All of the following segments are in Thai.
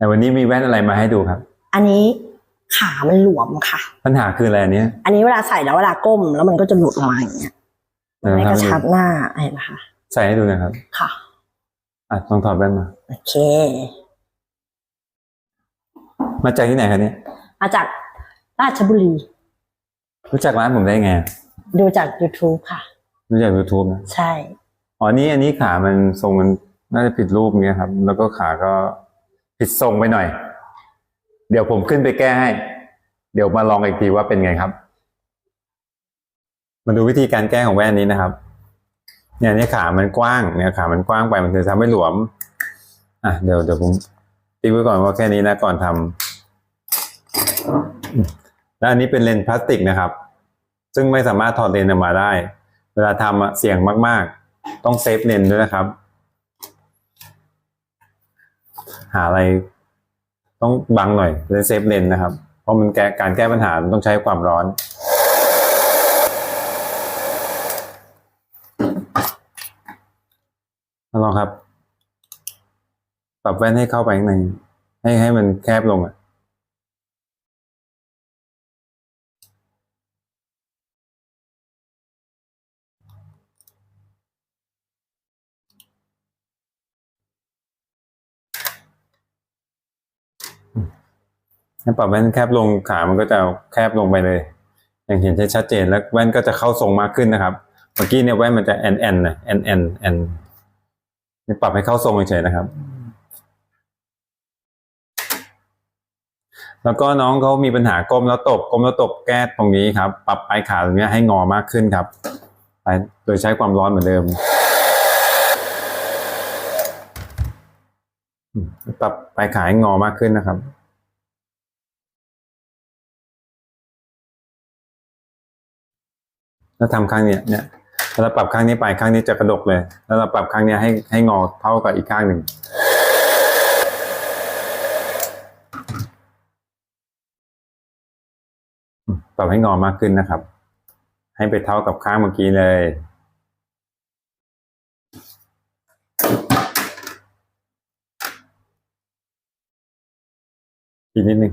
แต่วันนี้มีแว่นอะไรมาให้ดูครับ อันนี้ขามันหลวมค่ะ ปัญหาคืออะไรอันเนี้ย อันนี้เวลาใส่แล้วเวลาก้มแล้วมันก็จะหลุดออกมาอย่างเงี้ยเออไม่คกรับระชับหน้าเห็นไหมคะใส่ให้ดูหนะครับ ค่ะอะลองถอดแว่นมา โอเค มาจากที่ไหนครับเนี่ย มาจากราชบุรี รู้จักร้านผมได้ไง ดูจาก YouTube ค่ะ รู้จักยูทูบนะ ใช่ อ๋อนี่อันนี้ขามันทรงมันน่าจะผิดรูปเงี้ยครับ แล้วก็ขาก็ ผิดทรงไปหน่อย เดี๋ยวผมขึ้นไปแก้ให้ เดี๋ยวมาลองอีกทีว่าเป็นไงครับ มาดูวิธีการแก้ของแว่นนี้นะครับ เนี่ยนี่ขามันกว้างเนี่ยขามันกว้างไปมันจะทำให้หลวม อะเดี๋ยวเดี๋ยวผมตีไว้ก่อนว่าแค่นี้นะก่อนทำแล้วอันนี้เป็นเลนส์พลาสติกนะครับ ซึ่งไม่สามารถถอดเลนส์ออกมาได้ เวลาทำเสี่ยงมาก ๆ ต้องเซฟเลนส์ด้วยนะครับ หาอะไรต้องบังหน่อยเลนเซฟเลนนะครับ เพราะมันแก้การแก้ปัญหามันต้องใช้ความร้อน ลองครับ ปรับแว่นให้เข้าไปข้างในให้ให้มันแคบลงอะ ให้ปรับแว่นแคบลงขามันก็จะแคบลงไปเลย อย่างเห็นได้ชัดเจนแล้วแว่นก็จะเข้าทรงมากขึ้นนะครับ เมื่อกี้เนี่ยแว่นมันจะแอนแอนนะแอนแอนแอนนี่ปรับให้เข้าทรงเฉยๆนะครับ แล้วก็น้องเขามีปัญหาก้มแล้วตกก้มแล้วตกแก้ตรงนี้ครับ ปรับปลายขาตรงนี้ให้งอมากขึ้นครับไปโดยใช้ความร้อนเหมือนเดิมปรับปลายขาให้งอมากขึ้นนะครับ แล้วทำข้างเนี้ยเนี่ยแล้วเราปรับข้างนี้ไปข้างนี้จะกระดกเลย แล้วเราปรับข้างเนี้ยให้ให้งอเท่ากับอีกข้างหนึ่งปรับให้งอมากขึ้นนะครับ ให้ไปเท่ากับข้างเมื่อกี้เลยอีกนิดนึง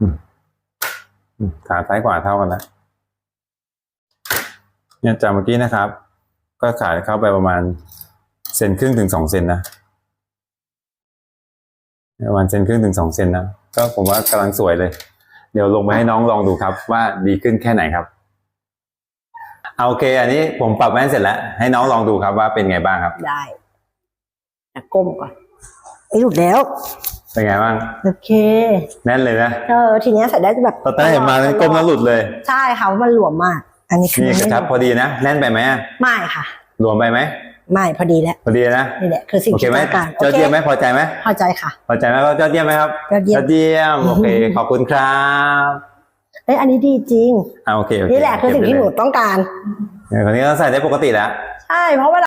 อืม ขาซ้ายขวาเท่ากันแล้วเนี่ยจากเมื่อกี้นะครับ ก็ขาเข้าไปประมาณเซนครึ่งถึงสองเซนนะประมาณเซนครึ่งถึงสองเซนนะก็ผมว่ากำลังสวยเลย เดี๋ยวลงไปให้น้องลองดูครับ ว่าดีขึ้นแค่ไหนครับเอาโอเค อันนี้ผมปรับแว่นเสร็จแล้ว ให้น้องลองดูครับว่าเป็นไงบ้างครับ ได้ก้มก่อนไม่หลุดแล้ว เป็นไงบ้าง โอเค แน่นเลยนะ เออ ทีเนี้ยใส่ได้แบบตอนแรกเห็นมาก้มแล้วหลุดเลย ใช่ค่ะเพราะมันหลวมมาก อันนี้คือนี่กระชับพอดีนะ แน่นไปไหมอะไม่ค่ะ หลวมไปไหมไม่พอดีแล้วพอดีนะนี่แหละคือสิ่งโอเคที่ไหมต้องการเจ้าเยี่ยมไหมพอใจไหมพอใจค่ะ พอใจไหมก็เจ้าเยี่ยมไหมครับยอดเยี่ยมเยี่ยมโอเคขอบคุณครับเอ้ยอันนี้ดีจริงอ่าโอเคโอเคนี่แหละคือสิ่งที่หนูต้องการเดี๋ยวคนนี้ก็ใส่ได้ปกติแล้วใช่เพราะเวลา